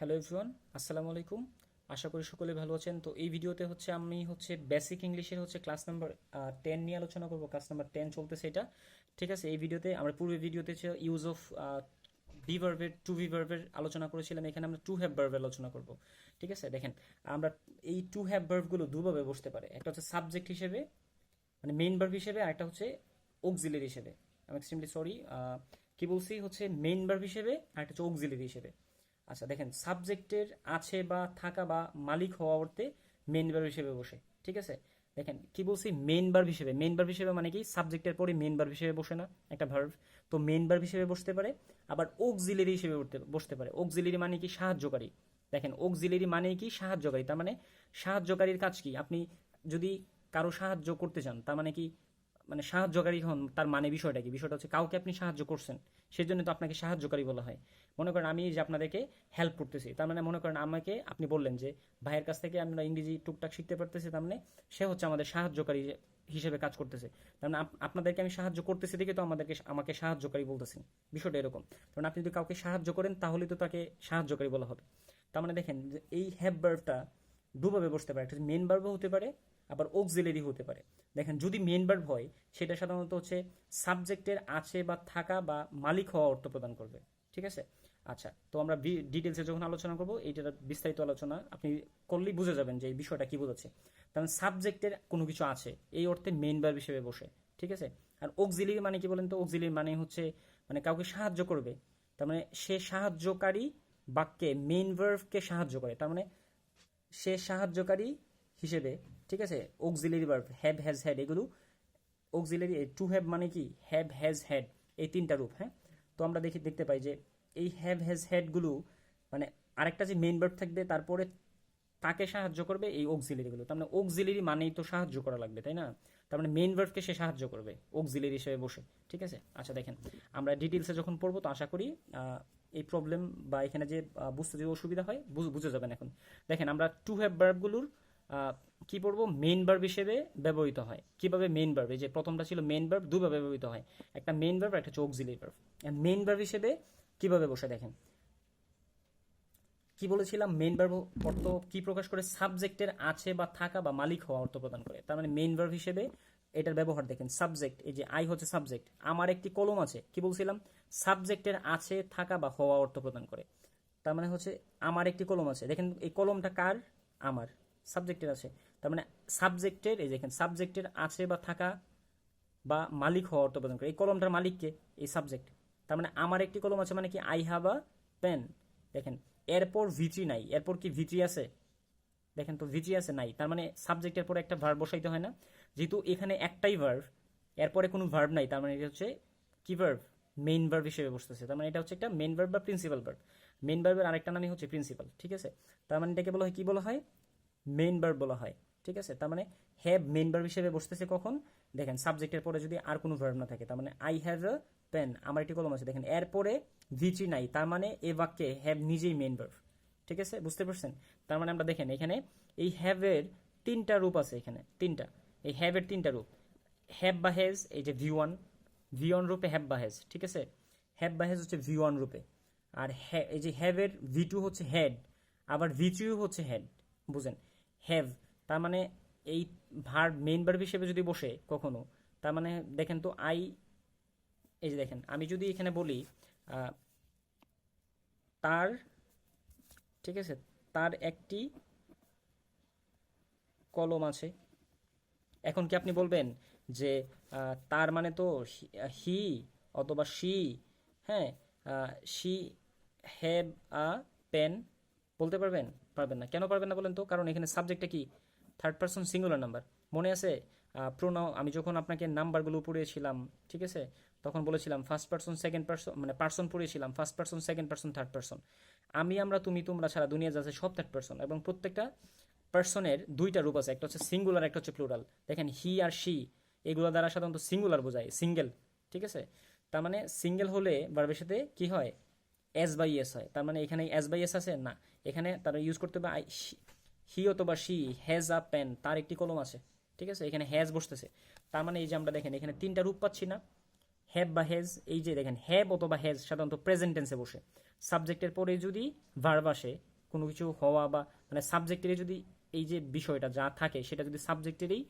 Hello everyone আসসালামু আলাইকুম। আশা করি সকলে ভালো আছেন। তো এই ভিডিওতে হচ্ছে আমি হচ্ছে বেসিক ইংলিশের হচ্ছে ক্লাস নাম্বার টেন নিয়ে আলোচনা করব। ক্লাস নাম্বার টেন চলতেছে এটা। ঠিক আছে, এই ভিডিওতে আমরা পূর্বের ভিডিওতে ইউজ অফ বি ভার্বের টু বি ভার্বের আলোচনা করেছিলাম, এখানে আমরা টু হ্যাভ ভার্বের আলোচনা করব। ঠিক আছে, দেখেন, আমরা এই টু হ্যাভ ভার্বগুলো দুভাবে বসতে পারে। একটা হচ্ছে সাবজেক্ট হিসেবে মানে মেইন ভার্ব হিসেবে, আর একটা হচ্ছে অক্সিলারি হিসেবে। আমি এক্সট্রিমলি সরি কি বলছি? হচ্ছে মেইন ভার্ব হিসেবে, আর একটা হচ্ছে অক্সিলারি হিসেবে। আচ্ছা দেখেন, সাবজেক্টের আছে বা থাকা বা মালিক হওয়া অর্থে মেন ভার্ব হিসেবে বসে, ঠিক আছে? দেখেন, কি বলছি? মেন ভার্ব হিসেবে মেন ভার্ব হিসেবে মানে কি? সাবজেক্টের পরে মেন ভার্ব হিসেবে বসে না, একটা ভার্ব তো মেন ভার্ব হিসেবে বসতে পারে, আবার অক্সিলারি হিসেবে বসতে পারে। অক্সিলারি মানে কি? সাহায্যকারী। দেখেন অক্সিলারি মানে কি? সাহায্যকারী। তার মানে সাহায্যকারীর কাজ কি? আপনি যদি কারও সাহায্য করতে চান, তার মানে কি? মানে সাহায্যকারী হন তার মানে বিষয়টা কি? বিষয়টা হচ্ছে কাউকে আপনি সাহায্য করছেন সেজন্য তো আপনাকে সাহায্যকারী বলা হয়। মনে করেন আমি যে আপনাদেরকে হেল্প করতেছি, তার মানে মনে করেন আমাকে আপনি বললেন যে, ভাইয়ের কাছ থেকে আমরা ইংরেজি টুকটাক শিখতে পারতেছি, তার মানে সে হচ্ছে আমাদের সাহায্যকারী হিসেবে কাজ করতেছে। তার মানে আপ- আপনাদেরকে আমি সাহায্য করতেছি দেখে তো আমাদেরকে আমাকে সাহায্যকারী বলতেছেন। বিষয়টা এরকম। কারণ আপনি যদি কাউকে সাহায্য করেন তাহলে তো তাকে সাহায্যকারী বলা হবে। তার মানে দেখেন যে এই হ্যাভ বার্বটা দুভাবে বসতে পারে, একটা মেন বার্বও হতে পারে আবার অক্সিলারি হতে পারে। দেখেন, যদি মেন ভার্ব হয়, সেটা সাধারণত হচ্ছে সাবজেক্টের আছে বা থাকা বা মালিক হওয়া অর্থ প্রদান করবে। ঠিক আছে? আচ্ছা তো আমরা ডিটেলসে যখন আলোচনা করব, এইটার বিস্তারিত আলোচনা আপনি করলেই বুঝে যাবেন যে এই বিষয়টা কি বোঝাচ্ছে। কারণ সাবজেক্টের কোনো কিছু আছে, এই অর্থে মেন ভার্ব হিসেবে বসে। ঠিক আছে? আর অক্সিলারি মানে কি বলেন তো? অক্সিলারি মানে হচ্ছে মানে কাউকে সাহায্য করবে। তার মানে সে সাহায্যকারী বাক্যে মেইন ভার্বকে সাহায্য করে। তার মানে সে সাহায্যকারী হিসেবে, ঠিক আছে? Auxiliary verb have has had এগুলো অক্সিলারি টু হ্যাভ মানে কি? হ্যাভ হ্যাজ হ্যাড এই তিনটা রূপ হ্যাঁ? তো আমরা দেখি, দেখতে পাই যে এই হ্যাভ হ্যাজ হ্যাডগুলো মানে আরেকটা যে মেইন ভার্ব থাকবে, তারপরে তাকে সাহায্য করবে এই অক্সিলারিগুলো তার মানে অক্সিলারি মানেই তো সাহায্য করা লাগবে, তাই না? তার মানে মেইন ভার্বকে সে সাহায্য করবে অক্সিলারি হিসেবে বসে, ঠিক আছে? আচ্ছা দেখেন, আমরা ডিটেলসে যখন পড়ব, তো আশা করি এই প্রবলেম বা এখানে যে বুঝতে যে অসুবিধা হয়, বুঝ- যাবেন এখন। দেখেন, আমরা টু হ্যাভ ভার্বগুলোর কি পড়ব মেন ভার্ব হিসেবে ব্যবহৃত হয়। কীভাবে মেন ভার্ব এই যে প্রথমটা ছিল মেন ভার্ব দুভাবে ব্যবহৃত হয়। একটা মেন ভার্ব একটা হচ্ছে অক্সিলারি ভার্ব মেইন ভার্ব হিসেবে কীভাবে বসে? দেখেন। কি বলেছিলাম? মেন ভার্ব অর্থ কি প্রকাশ করে? সাবজেক্টের আছে বা থাকা বা মালিক হওয়া অর্থ প্রদান করে। তার মানে মেন ভার্ব হিসেবে এটার ব্যবহার দেখেন। সাবজেক্ট এই যে আই হচ্ছে সাবজেক্ট আমার একটি কলম আছে। কি বলছিলাম? সাবজেক্টের আছে, থাকা বা হওয়া অর্থ প্রদান করে। তার মানে হচ্ছে আমার একটি কলম আছে। দেখেন, এই কলমটা কার? আমার। সাবজেক্টের আছে। তার মানে সাবজেক্টের এই দেখেন সাবজেক্টের আছে বা থাকা বা মালিক হওয়া অর্থ প্রদান করে। এই কলমটার মালিককে এই সাবজেক্ট তার মানে আমার একটি কলম আছে মানে কি? আই হ্যাভ আ পেন দেখেন, এরপর ভিত্রি নাই। এরপর কি ভিত্রি আছে? দেখেন তো ভিত্রি আছে, নাই। তার মানে সাবজেক্টের পরে একটা ভার্ব বসাইতে হয় না। যেহেতু এখানে একটাই ভার্ব এরপরে কোনো ভার্ব নাই। তার মানে এটা হচ্ছে কি ভার্ব মেইন ভার্ব হিসেবে বসতেছে। তার মানে এটা হচ্ছে একটা মেইন ভার্ব বা প্রিন্সিপাল ভার্ব মেইন ভার্বের আরেকটা নামই হচ্ছে প্রিন্সিপাল ঠিক আছে? তার মানে এটাকে বলা হয়, কি বলা হয়? মেইন ভার্ব বলা হয়, ঠিক আছে? তার মানে হ্যাভ মেইন ভার্ব হিসেবে বসতেছে কখন? দেখেন সাবজেক্টের পরে যদি আর কোনো ভার্ব না থাকে, তার মানে আই হ্যাভ আ পেন আমার একটি কলম আছে। দেখেন এরপরে ভিচি নাই, তার মানে এ বাক্যে হ্যাভ নিজেই মেইন ভার্ব ঠিক আছে? বুঝতে পারছেন? তার মানে আমরা দেখেন, এখানে এই হ্যাভের তিনটা রূপ আছে এখানে, তিনটা। এই হ্যাভের তিনটা রূপ হ্যাভ বা হ্যাজ এই যে ভি ওয়ান ভি ওয়ান রূপে হ্যাভ বা হ্যাজ ঠিক আছে? হ্যাভ বা হ্যাজ হচ্ছে ভি ওয়ান রূপে, আর এই যে হ্যাভের ভি টু হচ্ছে হেড আবার ভি থ্রিও হচ্ছে হেড বুঝেন? হ্যাভ তার মানে এই ভার মেইন ভার্ব হিসেবে যদি বসে কখনো, তার মানে দেখেন তো আই এই যে দেখেন, আমি যদি এখানে বলি তার, ঠিক আছে, তার একটি কলম আছে। এখন কি আপনি বলবেন যে তার মানে তো হি অথবা শি হ্যাঁ শি হ্যাভ আ পেন বলতে পারবেন? পারবেন না। কেন পারবেন না বলেন তো? কারণ এখানে সাবজেক্টটা কি? থার্ড পার্সন সিঙ্গুলার নাম্বার মনে আছে? প্রোনাও আমি যখন আপনাকে নাম্বারগুলো পড়িয়েছিলাম, ঠিক আছে? তখন বলেছিলাম ফার্স্ট পার্সন সেকেন্ড পার্সন মানে person পড়িয়েছিলাম first person second person third person আমি, আমরা, তুমি, তোমরা ছাড়া দুনিয়া যাচ্ছে সব থার্ড পার্সন এবং প্রত্যেকটা পার্সনের দুইটা রূপ আছে। একটা হচ্ছে সিঙ্গুলার একটা হচ্ছে প্লুরাল দেখেন হি আর শি এগুলো দ্বারা সাধারণত সিঙ্গুলার বোঝায় সিঙ্গেল ঠিক আছে? তার মানে সিঙ্গেল হলে ভার্বের সাথে কি হয়? এস বাই এস হয়। তার মানে এখানে এস বাই এস আছে? না। এখানে তারা ইউজ করতে হবে হি অথবা শি হ্যাজ আ পেন তার একটি কলম আছে। ঠিক আছে? এখানে হ্যাজ বসতেছে। তার মানে এই যে আমরা দেখেন, এখানে তিনটা রূপ পাচ্ছি না। হ্যাভ বা হ্যাজ এই যে দেখেন হ্যাভ অথবা হ্যাজ সাধারণত প্রেজেন্ট টেন্সে বসে। সাবজেক্টের পরে যদি ভার্ব আসে, কোনো কিছু হওয়া বা মানে সাবজেক্টের যদি এই যে বিষয়টা যা থাকে, সেটা যদি সাবজেক্টেরই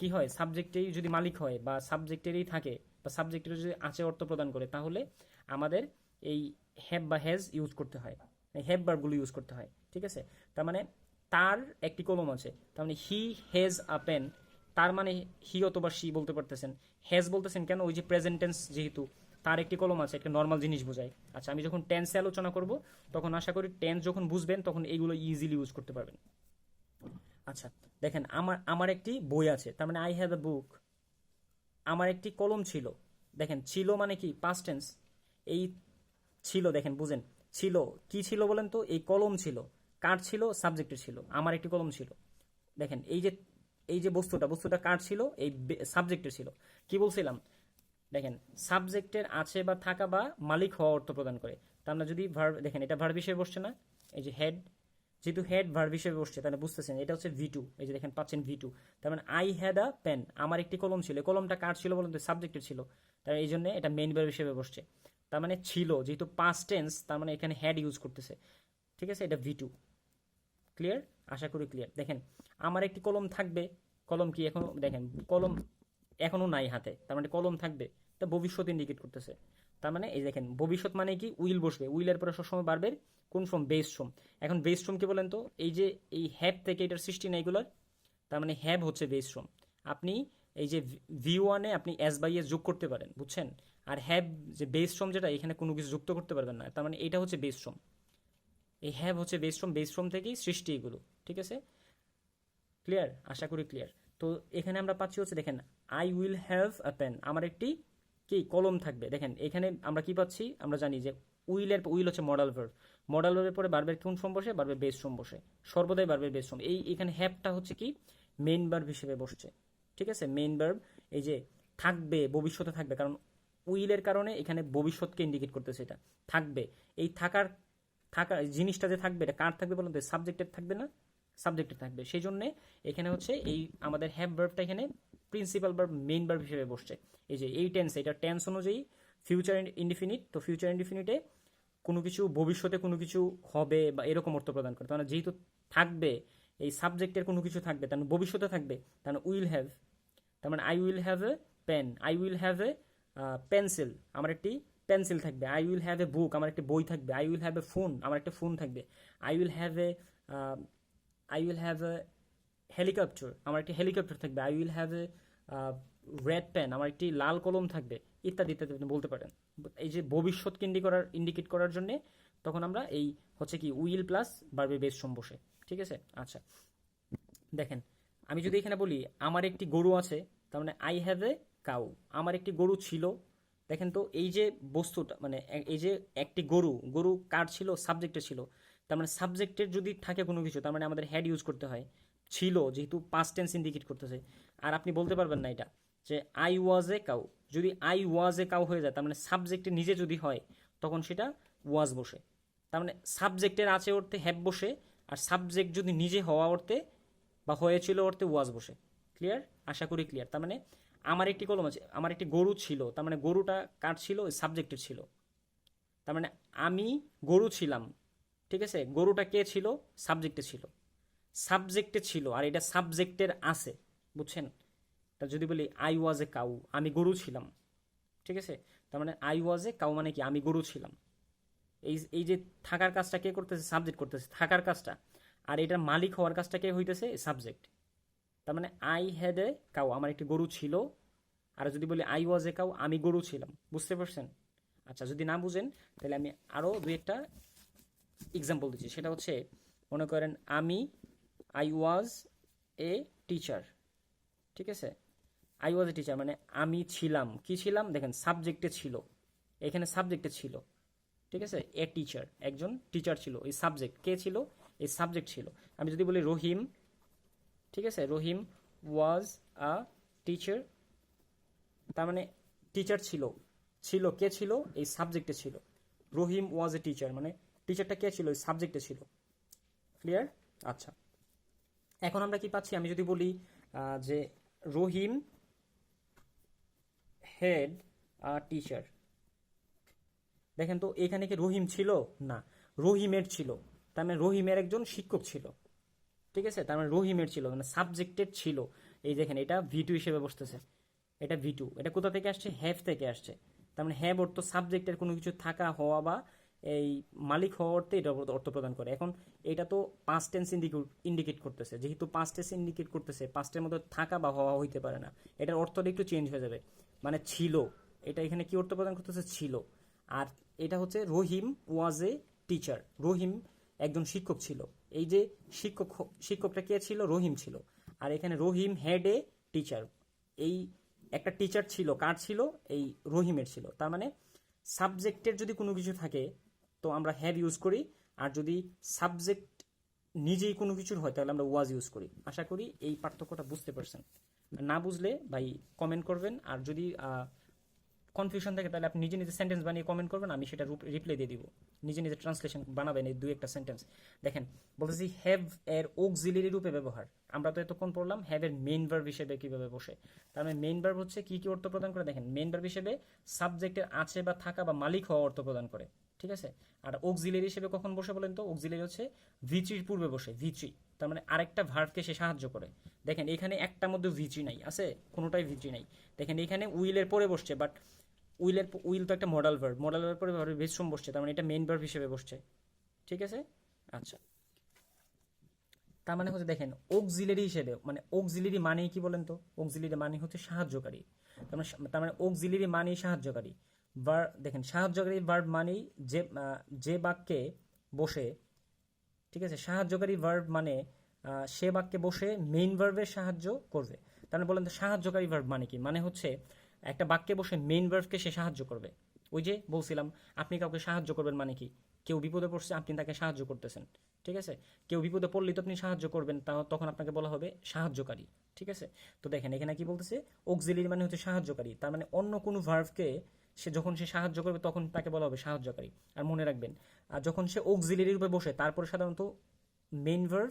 কি হয়? সাবজেক্টেরই যদি মালিক হয় বা সাবজেক্টেরই থাকে বা সাবজেক্টের যদি আছে অর্থ প্রদান করে, তাহলে আমাদের এই হ্যাভ বা হ্যাজ ইউজ করতে হয়। হ্যাভ বারগুলো ইউজ করতে হয়, ঠিক আছে? তার মানে তার একটি কলম আছে, তার মানে হি হ্যাজ আ পেন তার মানে হি অথবা সি বলতে পারতেছেন। হ্যাজ বলতেছেন কেন? ওই যে প্রেজেন্টেন্স যেহেতু, তার একটি কলম আছে, একটা নর্মাল জিনিস বোঝায়। আচ্ছা আমি যখন টেন্সে আলোচনা করব, তখন আশা করি টেন্স যখন বুঝবেন, তখন এইগুলো ইজিলি ইউজ করতে পারবেন। আচ্ছা দেখেন, আমার আমার একটি বই আছে, তার মানে আই হ্যাভ এ বুক আমার একটি কলম ছিল, দেখেন, ছিল মানে কি? পাস্ট টেন্স এই ছিল, দেখেন, বুঝেন, ছিল, কি ছিল বলেন তো? এই কলম ছিল কার ছিল সাবজেক্টের ছিল, আমার একটি কলম ছিল। দেখেন, এই যে এই যে বস্তুটা বস্তুটা কার ছিল, এই সাবজেক্টের ছিল। কি বলছিলাম? দেখেন সাবজেক্টের আছে বা থাকা বা মালিক হওয়া অর্থ প্রদান করে। তার মানে যদি ভার্ব দেখেন, এটা ভার্ব হিসেবে বসছে না? এই যে হেড যেহেতু হেড ভার্ব হিসেবে বসছে, তাহলে বুঝতেছেন, এটা হচ্ছে ভি টু এই যে দেখেন, পাচ্ছেন ভি টু তার মানে আই হ্যাড আ পেন আমার একটি কলম ছিল কলমটা কার ছিল বলুন তো? সাবজেক্টের ছিল। তার এই জন্য এটা মেইন ভার্ব হিসেবে বসছে। তার মানে ছিল, যেহেতু পাস্ট টেন্স তার মানে এখানে হ্যাড ইউজ করতেছে। ঠিক আছে? এটা ভি টু ক্লিয়ার আশা করি ক্লিয়ার দেখেন, আমার একটি কলম থাকবে, কলম কি এখনও? দেখেন, কলম এখনও নাই হাতে, তার মানে কলম থাকবে, তা ভবিষ্যৎ ইন্ডিকেট করতেছে। তার মানে এই দেখেন, ভবিষ্যৎ মানে কি? উইল বসবে। উইলের পরে সবসময় বাড়বে কোন ফর্ম বেস ফর্ম এখন বেস ফর্ম কি বলেন তো? এই যে, এই হ্যাব থেকে এটার সৃষ্টি না এগুলোর, তার মানে হ্যাব হচ্ছে বেস ফর্ম আপনি এই যে ভি ওয়ানে আপনি এস বাই এস যোগ করতে পারেন, বুঝছেন? আর হ্যাব যে বেস ফর্ম যেটা, এখানে কোনো কিছু যুক্ত করতে পারবেন না। তার মানে এটা হচ্ছে বেস ফর্ম এই হ্যাভ হচ্ছে বেস ফর্ম বেস ফর্ম থেকেই সৃষ্টি এগুলো, ঠিক আছে? ক্লিয়ার আশা করি ক্লিয়ার তো এখানে আমরা পাচ্ছি হচ্ছে, দেখেন I will have a pen আমার একটি কি? কলম থাকবে। দেখেন, এখানে আমরা কি পাচ্ছি? আমরা জানি যে উইলের উইল হচ্ছে মডাল ভার্ব মডাল ভার্বের পরে বারবার কোন শ্রম বসে? বারবার বেস শ্রম বসে। সর্বদাই বারবার বেস শ্রম এই এখানে হ্যাভটা হচ্ছে কি? মেইন ভার্ব হিসেবে বসছে। ঠিক আছে? মেইন ভার্ব এই যে থাকবে, ভবিষ্যতে থাকবে। কারণ উইলের কারণে এখানে ভবিষ্যৎকে ইন্ডিকেট করতেছে এটা। থাকবে। এই থাকার, থাকা, জিনিসটা যে থাকবে, এটা কার থাকবে বলুন তো? সাবজেক্টের থাকবে না? সাবজেক্টের থাকবে। সেই জন্যে এখানে হচ্ছে এই আমাদের হ্যাভ ভার্বটা এখানে প্রিন্সিপাল ভার্ব মেইন ভার্ব হিসেবে বসছে। এই যে এই টেন্স এটা টেন্স অনুযায়ী ফিউচার ইনডিফিনিট তো ফিউচার ইনডিফিনিটে কোনো কিছু ভবিষ্যতে কোনো কিছু হবে বা এরকম অর্থ প্রদান করে। মানে যেহেতু থাকবে, এই সাবজেক্টের কোনো কিছু থাকবে, তার মানে ভবিষ্যতে থাকবে, তার মানে উইল হ্যাভ তার মানে I will have a pen I will have a pencil আমার একটি পেন্সিল থাকবে। I will have a book আমার একটি বই থাকবে। I will have a phone আমার একটা ফোন থাকবে। I will have a I will have a helicopter আমার একটি হেলিকপ্টার থাকবে। I will have a red pen আমার একটি লাল কলম থাকবে। ইত্যাদি ইত্যাদি, আপনি বলতে পারেন। এই যে ভবিষ্যৎকে ইন্ডি করার ইন্ডিকেট করার জন্যে তখন আমরা এই হচ্ছে কি উইল প্লাস বারবে বেস সম বসে ঠিক আছে? আচ্ছা। দেখেন, আমি যদি এখানে বলি, আমার একটি গরু আছে, তার মানে আই হ্যাভ এ কাউ। আমার একটি গরু ছিল। দেখেন তো, এই যে বস্তুটা মানে এই যে একটি গরু গরু কার ছিল সাবজেক্টে ছিল। তার মানে সাবজেক্টের যদি থাকে কোনো কিছু, তার মানে আমাদের হ্যাড ইউজ করতে হয়। ছিল, যেহেতু পাস্ট টেন্স ইন্ডিকেট করতেছে। আর আপনি বলতে পারবেন না এটা, যে আই ওয়াজ এ কাউ যদি আই ওয়াজ এ কাউ হয়ে যায়, তার মানে সাবজেক্টে নিজে যদি হয়, তখন সেটা ওয়াজ বসে। তার মানে সাবজেক্টের আছে অর্থে হ্যাব বসে, আর সাবজেক্ট যদি নিজে হওয়া অর্থে বা হয়েছিল অর্থে ওয়াজ বসে। ক্লিয়ার আশা করি ক্লিয়ার তার মানে আমার একটি কলম আছে, আমার একটি গরু ছিল, তার মানে গরুটা কার ছিল? ওই ছিল। তার মানে আমি গরু ছিলাম, ঠিক আছে? গরুটা কে ছিল? সাবজেক্টে ছিল। সাবজেক্টে ছিল, আর এটা সাবজেক্টের আছে, বুঝছেন? তা যদি বলি আই ওয়াজ এ কাউ আমি গরু ছিলাম, ঠিক আছে? তার মানে আই ওয়াজ এ কাউ মানে কি? আমি গরু ছিলাম। এই এই যে থাকার কাজটা কে করতেছে? সাবজেক্ট করতেছে। থাকার কাজটা। আর এটার মালিক হওয়ার কাজটা কে হইতেছে? সাবজেক্ট তার মানে আই হ্যাড এ কাউ আমার একটি গরু ছিল। আর যদি বলি আই ওয়াজ এ কাউ আমি গরু ছিলাম। বুঝতে পারছেন? আচ্ছা যদি না বুঝেন, তাহলে আমি আরও দুই একটা এক্সাম্পল দিচ্ছি। সেটা হচ্ছে, মনে করেন আমি আই ওয়াজ এ টিচার ঠিক আছে? আই ওয়াজ এ টিচার মানে আমি ছিলাম। কি ছিলাম? দেখেন সাবজেক্টে ছিল। এখানে সাবজেক্টে ছিল। ঠিক আছে? এ টিচার একজন টিচার ছিল। এই সাবজেক্ট কে ছিল? এই সাবজেক্ট ছিল। আমি যদি বলি রহিম ঠিক আছে? রহিম ওয়াজ আ টিচার তার মানে টিচার ছিল। ছিল, কে ছিল? এই সাবজেক্টে ছিল। রহিম ওয়াজ এ টিচার মানে টিচারটা কে ছিল? এই সাবজেক্টে ছিল। ক্লিয়ার আচ্ছা। এখন আমরা কি পাচ্ছি? আমি যদি বলি যে রহিম হেড আ টিচার দেখেন তো, এখানে কি রহিম ছিল? না। রহিমের ছিল। তার মানে রহিমের একজন শিক্ষক ছিল। ঠিক আছে? তার মানে রহিমের ছিল মানে সাবজেক্টের ছিল। এই দেখেন, এটা ভি টু হিসেবে বসতেছে। এটা ভি টু এটা কোথা থেকে আসছে? হ্যাভ থেকে আসছে। তার মানে হ্যাভ অর্থ সাবজেক্টের কোনো কিছু থাকা, হওয়া বা এই মালিক হওয়া অর্থে এটা অর্থ প্রদান করে। এখন এটা তো পাঁচ টেন্স ইন্ডিকেট করতেছে। যেহেতু পাঁচ টেন্স ইন্ডিকেট করতেছে পাঁচটের মধ্যে থাকা বা হওয়া হইতে পারে না। এটার অর্থটা একটু চেঞ্জ হয়ে যাবে। মানে ছিল। এটা এখানে কি অর্থ প্রদান করতেছে? ছিল। আর এটা হচ্ছে রহিম ওয়াজ এ টিচার রহিম একজন শিক্ষক ছিল। এই যে শিক্ষক, শিক্ষকটা কে ছিল? রহিম ছিল। আর এখানে রহিম হেড এ টিচার এই একটা টিচার ছিল। কার ছিল? এই রহিমের ছিল। তার মানে সাবজেক্টের যদি কোনো কিছু থাকে, তো আমরা হ্যাভ ইউজ করি। আর যদি সাবজেক্ট নিজেই কোনো কিছুর হয়, তাহলে আমরা ওয়াজ ইউজ করি। আশা করি এই পার্থক্যটা বুঝতে পারছেন। না বুঝলে ভাই কমেন্ট করবেন। আর যদি কনফিউশন থাকে তাহলে আপনি নিজে নিজে সেন্টেন্স বানিয়ে কমেন্ট করবেন, আমি সেটা রিপ্লাই দিয়ে দিব। নিজে নিজে ট্রান্সলেশন বানাবেন এই দুই একটা সেন্টেন্স দেখেন, বলতেছি হ্যাভ এর অক্সিলারি রূপে ব্যবহার। আমরা তো এতক্ষণ পড়লাম হ্যাভ এর মেইন ভার্ব হিসেবে কীভাবে বসে। তার মানে মেইন ভার্ব হচ্ছে কি কি অর্থ প্রদান করে? দেখেন মেইন ভার্ব হিসেবে সাবজেক্টের আছে বা থাকা বা মালিক হওয়া অর্থ প্রদান করে। ঠিক আছে? আর অক্সিলারি হিসেবে কখন বসে বলেন তো? অক্সিলারি হচ্ছে ভিচির পূর্বে বসে, ভিচি। তার মানে আরেকটা ভার্বকে সে সাহায্য করে। দেখেন, এখানে একটা মধ্যে ভিচি নাই, আছে? কোনোটাই ভিচি নাই। দেখেন, এখানে উইলের পরে বসছে বাট উইলের উইল তো একটা মডেল ভার্ব মডেল ভার্ব পরে ভার্ব বেশম বসছে, তার মানে এটা মেইন ভার্ব হিসেবে বসছে। ঠিক আছে? আচ্ছা। তার মানে হচ্ছে দেখেন অক্সিলারি হিসেবে মানে অক্সিলারি মানে কি বলেন তো? অক্সিলারি মানে হচ্ছে সাহায্যকারী। তার মানে তার মানে অক্সিলারি মানে সাহায্যকারী। ভার দেখেন, সাহায্যকারী ভার্ব মানেই যে যে বাক্যে বসে, ঠিক আছে? সাহায্যকারী ভার্ব মানে সে বাক্যে বসে মেইন ভার্বের সাহায্য করবে। তার মানে বলেন তো, সাহায্যকারী ভার্ব মানে কি? মানে হচ্ছে একটা বাক্যে বসে মেইন ভার্বকে সে সাহায্য করবে। ওই যে বলছিলাম, আপনি কাউকে সাহায্য করবেন মানে কি? কেউ বিপদে পড়ছে, আপনি তাকে সাহায্য করতেছেন। ঠিক আছে? কেউ বিপদে পড়লে তো আপনি সাহায্য করবেন, তা তখন আপনাকে বলা হবে সাহায্যকারী। ঠিক আছে? তো দেখেন, এখানে কি বলতেছে? অক্সিলির মানে হচ্ছে সাহায্যকারী। তার মানে অন্য কোনো ভার্ভকে সে যখন সে সাহায্য করবে, তখন তাকে বলা হবে সাহায্যকারী। আর মনে রাখবেন, আর যখন সে অক্সিলির রূপে বসে, তারপরে সাধারণত মেইন ভার্ভ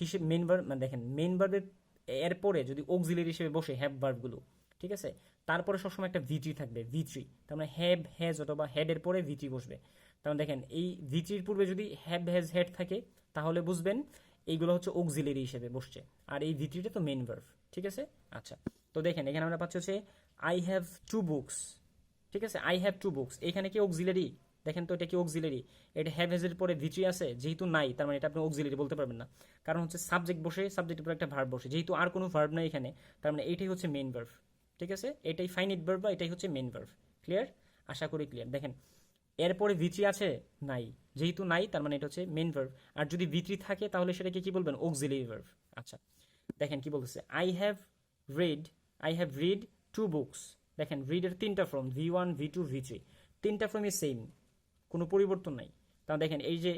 হিসেবে মেইন ভার্ভ মানে দেখেন মেইন ভার্ভের এরপরে যদি অক্সিলির হিসেবে বসে হ্যাভ ভার্ভগুলো ঠিক আছে? তারপরে সবসময় একটা ভিটি থাকবে ভিট্রি তার মানে হ্যাভ হ্যাজ অথবা হেডের পরে ভিটি বসবে। তার মানে দেখেন, এই ভিটির পূর্বে যদি হ্যাভ হ্যাজ হেড থাকে, তাহলে বুঝবেন এইগুলো হচ্ছে অক্সিলারি হিসেবে বসছে। আর এই ভিটিটা তো মেন ভার্ভ ঠিক আছে? আচ্ছা তো দেখেন, এখানে আমরা পাচ্ছি হচ্ছে আই হ্যাভ টু বুকস ঠিক আছে? আই হ্যাভ টু বুকস এখানে কি অক্সিলারি দেখেন তো, এটা কি অক্সিলারি এটা হ্যাভ হেজের পরে ভিট্রি আছে, যেহেতু নাই, তার মানে এটা আপনি অক্সিলারি বলতে পারবেন না। কারণ হচ্ছে সাবজেক্ট বসে সাবজেক্টের পর একটা ভার্ব বসে। যেহেতু আর কোনো ভার্ব নাই এখানে, তার মানে এইটাই হচ্ছে মেইন ভার্ভ ঠিক আছে? এটাই ফাইনিট ভার্ব বা এটাই হচ্ছে মেন ভার্ব ক্লিয়ার আশা করি ক্লিয়ার দেখেন, এরপরে ভিত্রি আছে? নাই। যেহেতু নাই, তার মানে এটা হচ্ছে মেন ভার্ব আর যদি ভিত্রি থাকে, তাহলে সেটাকে কি বলবেন? অক্সিলারি ভার্ব আচ্ছা দেখেন কি বলতেছে। I have read I have read two books দেখেন রিডের তিনটা form V one V two V three তিনটা ফর্মই সেম কোনো পরিবর্তন নাই। তা দেখেন, এই যে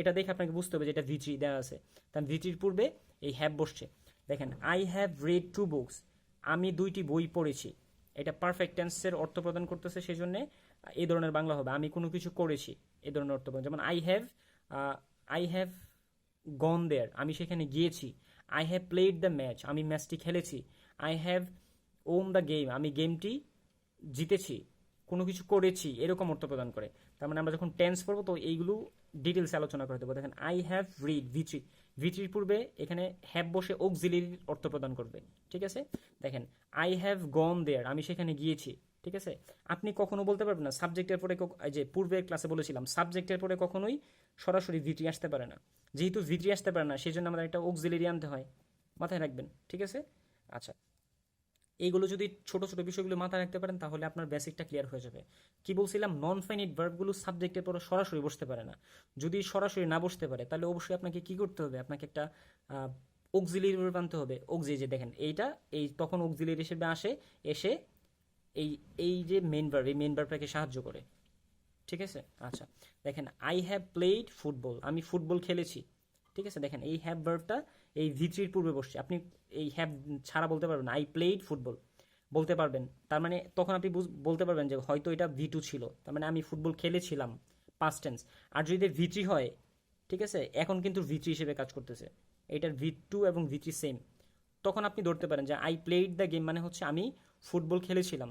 এটা দেখে আপনাকে বুঝতে হবে যে এটা ভিচি দেওয়া আছে। তার ভিচির পূর্বে এই হ্যাভ বসছে। দেখেন I have read two books আমি দুইটি বই পড়েছি। এটা পারফেক্ট টেন্সের অর্থ প্রদান করতেছে সেই জন্য এই ধরনের বাংলা হবে। আমি কোনো কিছু করেছি এই ধরনের অর্থ প্রদান। যেমন I have I have gone there আমি সেখানে গিয়েছি। I have played the match আমি ম্যাচটি খেলেছি। I have won the game আমি গেমটি জিতেছি। কোনো কিছু করেছি। এরকম অর্থ প্রদান করে। তার মানে আমরা যখন টেন্স পড়ব, তো এইগুলো ডিটেলস আলোচনা করে দেবো। দেখেন আই হ্যাভ রিড ভিচি ভিটির পূর্বে এখানে হ্যাভ বসে অক্সিলির অর্থ প্রদান করবে ঠিক আছে? দেখেন আই হ্যাভ গন দেয়ার আমি সেখানে গিয়েছি, ঠিক আছে? আপনি কখনো বলতে পারবেন না সাবজেক্টের পরে যে পূর্বের ক্লাসে বলেছিলাম সাবজেক্টের পরে কখনোই সরাসরি ভিটি আসতে পারে না। যেহেতু ভিটি আসতে পারে না সেই জন্য আমাদের একটা অক্সিলিরি আনতে হয়। মাথায় রাখবেন, ঠিক আছে? আচ্ছা এইগুলো যদি ছোট ছোট বিষয়গুলো মাথায় রাখতে পারেন, তাহলে আপনার বেসিকটা ক্লিয়ার হয়ে যাবে। কি বলছিলাম? নন ফাইনিট ভার্বগুলো সাবজেক্টের পরে সরাসরি বসতে পারে না। যদি সরাসরি না বসতে পারে, তাহলে অবশ্যই আপনাকে কি করতে হবে? আপনাকে একটা অক্সিলিয়ারি ভার্ব আনতে হবে। অক্সি যে দেখেন, এইটা, এই তখন অক্সিলিয়ারি হিসেবে আসে, এসে এই এই যে মেন ভার্ব এই মেন ভার্বটাকে সাহায্য করে। ঠিক আছে? আচ্ছা দেখেন আই হ্যাভ প্লেড ফুটবল আমি ফুটবল খেলেছি। ঠিক আছে? দেখেন, এই হ্যাভ ভার্বটা এই ভিত্রির পূর্বে বসছে। আপনি এই হ্যাভ ছাড়া বলতে পারবেন আই প্লেড ফুটবল বলতে পারবেন। তার মানে তখন আপনি বলতে পারবেন যে হয়তো এটা ভি টু ছিল। তার মানে আমি ফুটবল খেলেছিলাম পাস্ট টেন্স আর যদি ভিত্রি হয়, ঠিক আছে? এখন কিন্তু ভিত্রি হিসেবে কাজ করতেছে। এটার ভি টু এবং ভি ভিত্রি সেম তখন আপনি ধরতে পারেন যে আই প্লেড দ্য গেম মানে হচ্ছে আমি ফুটবল খেলেছিলাম।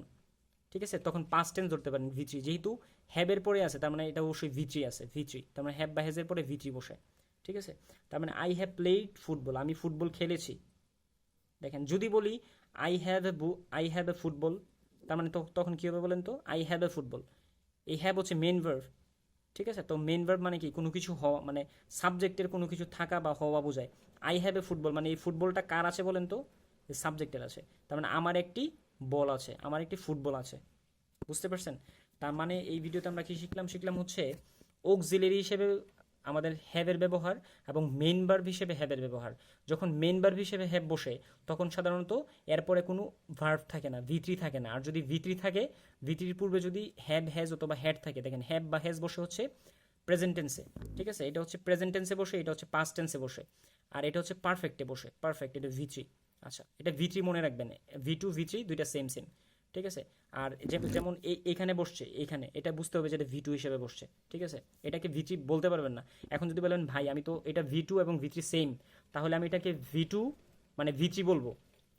ঠিক আছে? তখন পাস্ট টেন্স ধরতে পারেন ভি থ্রি যেহেতু হ্যাবের পরে আছে, তার মানে এটা অবশ্যই ভি থ্রি আছে ভি থ্রি তার মানে হ্যাব বা হ্যাজের পরে ভি থ্রি বসে। ঠিক আছে? তার মানে আই হ্যাভ প্লেড ফুটবল আমি ফুটবল খেলেছি। দেখেন, যদি বলি I have a I have a football তার মানে তখন কী হবে বলেন তো? আই হ্যাভ এ ফুটবল এই হ্যাভ হচ্ছে মেন ভার্ভ ঠিক আছে? তো মেন ভার্ব মানে কি? কোনো কিছু হওয়া মানে সাবজেক্টের কোনো কিছু থাকা বা হওয়া বোঝায়। আই হ্যাভ এ ফুটবল মানে এই ফুটবলটা কার আছে বলেন তো? সাবজেক্টের আছে। তার মানে আমার একটি বল আছে, আমার একটি ফুটবল আছে। বুঝতে পারছেন? তার মানে এই ভিডিওতে আমরা কি শিখলাম? শিখলাম হচ্ছে অক্সিলারি হিসেবে আমাদের হ্যাভের ব্যবহার এবং মেন ভার্ব হিসেবে হ্যাভের ব্যবহার। যখন মেন ভার্ব হিসেবে হ্যাভ বসে, তখন সাধারণত এরপরে কোনো ভার্ব থাকে না ভিত্রি থাকে না। আর যদি ভিত্রি থাকে ভিত্রির পূর্বে যদি হ্যাভ হ্যাজ অথবা হ্যাড থাকে, দেখেন হ্যাভ বা হ্যাজ বসে হচ্ছে প্রেজেন্ট টেন্সে ঠিক আছে? এটা হচ্ছে প্রেজেন্ট টেন্সে বসে, এটা হচ্ছে পাস্ট টেন্সে বসে। আর এটা হচ্ছে পারফেক্টে বসে পারফেক্ট এটা ভি থ্রি আচ্ছা এটা ভি থ্রি মনে রাখবেন ভি টু ভি থ্রি দুইটা সেম সেম ঠিক আছে? আর যেমন এই এখানে বসছে এখানে এটা বুঝতে হবে যে এটা ভি টু হিসেবে বসছে ঠিক আছে? এটাকে ভি থ্রি বলতে পারবেন না। এখন যদি বলেন ভাই আমি তো এটা ভি টু এবং ভি থ্রি সেম তাহলে আমি এটাকে ভি টু মানে ভি থ্রি বলব।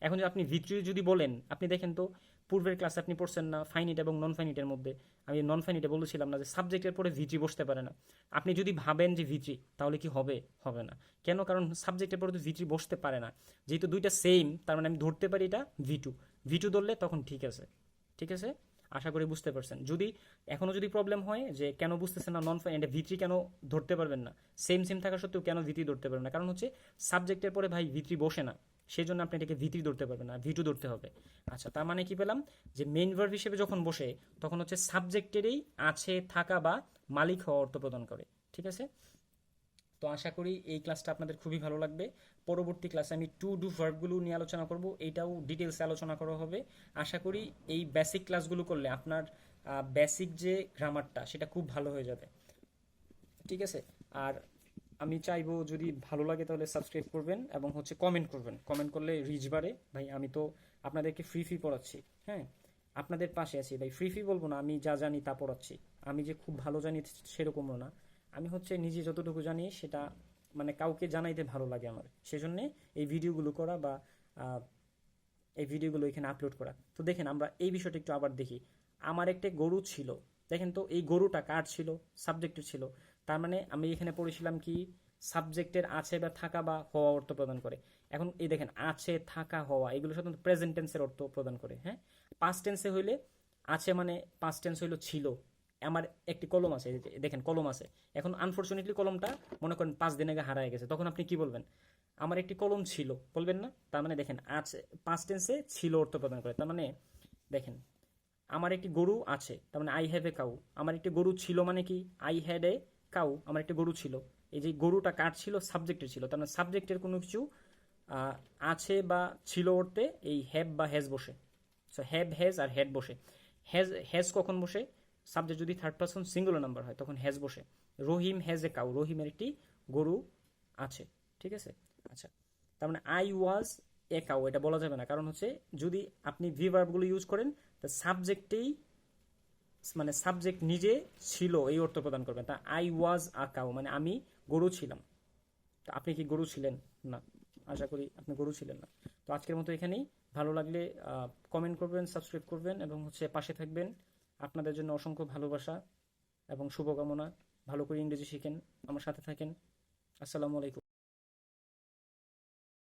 এখন যদি আপনি ভি থ্রি যদি বলেন আপনি দেখেন তো পূর্বের ক্লাসে আপনি পড়ছেন না ফাইনিট এবং নন ফাইনিটের মধ্যে। আমি নন ফাইনিটে বলেছিলাম না যে সাবজেক্টের পরে ভিত্রি বসতে পারে না। আপনি যদি ভাবেন যে ভিত্রি তাহলে কি হবে? হবে না। কেন? কারণ সাবজেক্টের পরে তো ভিত্রি বসতে পারে না। যেহেতু দুইটা সেম তার মানে আমি ধরতে পারি এটা ভি টু ভি টু ধরলে তখন ঠিক আছে। ঠিক আছে? আশা করি বুঝতে পারছেন। যদি এখনও যদি প্রবলেম হয় যে কেন বুঝতেছেন না নন ফাইন ভিত্রি কেন ধরতে পারবেন না সেম সেম থাকা সত্ত্বেও কেন ভিত্রি ধরতে পারবেন না? কারণ হচ্ছে সাবজেক্টের পরে ভাই ভিত্রি বসে না। সেই জন্য আপনি এটাকে ভিত্রি ধরতে পারবেন না ভিটু ধরতে হবে। আচ্ছা তার মানে কি পেলাম? যে মেইন ভার্ব হিসেবে যখন বসে, তখন হচ্ছে সাবজেক্টেরই আছে, থাকা বা মালিক হওয়া অর্থ প্রদান করে। ঠিক আছে? তো আশা করি এই ক্লাসটা আপনাদের খুবই ভালো লাগবে। পরবর্তী ক্লাসে আমি টু ডু ভার্বগুলো নিয়ে আলোচনা করব এইটাও ডিটেলসে আলোচনা করা হবে। আশা করি এই বেসিক ক্লাসগুলো করলে আপনার বেসিক যে গ্রামারটা সেটা খুব ভালো হয়ে যাবে। ঠিক আছে? আর আমি চাইব যদি ভালো লাগে তাহলে সাবস্ক্রাইব করবেন এবং হচ্ছে কমেন্ট করবেন। কমেন্ট করলে রিচ বাড়ে। ভাই, আমি তো আপনাদেরকে ফ্রি ফি পড়াচ্ছি হ্যাঁ? আপনাদের পাশে আছি। ভাই ফ্রি ফি বলব না, আমি যা জানি তা পড়াচ্ছি। আমি যে খুব ভালো জানি সেরকমও না। আমি হচ্ছে নিজে যতটুকু জানি সেটা মানে কাউকে জানাইতে ভালো লাগে আমার। সেজন্যে এই ভিডিওগুলো করা বা এই ভিডিওগুলো এখানে আপলোড করা। তো দেখেন আমরা এই বিষয়টা একটু আবার দেখি। আমার একটা গরু ছিল। দেখেন তো এই গরুটা কার ছিল? সাবজেক্টের ছিল। তার মানে আমি এখানে পড়েছিলাম কি সাবজেক্টের আছে বা থাকা বা হওয়া অর্থ প্রদান করে। এখন এই দেখেন, আছে, থাকা, হওয়া, এগুলো সাধারণত প্রেজেন্ট টেন্সের অর্থ প্রদান করে হ্যাঁ? পাস্ট টেন্সে হইলে, আছে মানে পাস্ট টেন্স হইল ছিল। আমার একটি কলম আছে দেখেন কলম আছে। এখন আনফর্চুনেটলি কলমটা মনে করেন পাঁচ দিন আগে হারায় গেছে। তখন আপনি কি বলবেন? আমার একটি কলম ছিল, বলবেন না? তার মানে দেখেন আছে পাস্ট টেন্সে ছিল অর্থ প্রদান করে। তার মানে দেখেন, আমার একটি গরু আছে, তার মানে আই হ্যাভ এ কাউ আমার একটি গরু ছিল মানে কি? আই হ্যাড এ কাউ আমার একটি গরু ছিল। এই যে গরুটা কার ছিল? সাবজেক্টের ছিল। তার মানে সাবজেক্টের কোনো কিছু আছে বা ছিল অর্থে এই হ্যাভ বা হ্যাজ বসে। সো হ্যাভ হ্যাজ আর হ্যাড বসে। হ্যাজ হ্যাজ কখন বসে? সাবজেক্ট যদি থার্ড পার্সন সিঙ্গুলার নাম্বার হয়, তখন হ্যাজ বসে। রহিম হ্যাজ এ কাউ রহিমের একটি গরু আছে, ঠিক আছে? আচ্ছা তার মানে আই ওয়াজ এ কাউ এটা বলা যাবে না। কারণ হচ্ছে, যদি আপনি ভি ভার্বগুলো ইউজ করেন তা সাবজেক্টেই মানে সাবজেক্ট নিজে ছিল, এই অর্থ প্রদান করবেন তা আই ওয়াজ আ কাউ মানে আমি গরু ছিলাম। তো আপনি কি গরু ছিলেন? না, আশা করি আপনি গরু ছিলেন না। তো আজকের মতো এখানেই। ভালো লাগলে কমেন্ট করবেন সাবস্ক্রাইব করবেন, এবং হচ্ছে পাশে থাকবেন। আপনাদের জন্য অসংখ্য ভালোবাসা এবং শুভকামনা। ভালো করে ইংরেজি শিখেন, আমার সাথে থাকেন। আসসালামু আলাইকুম।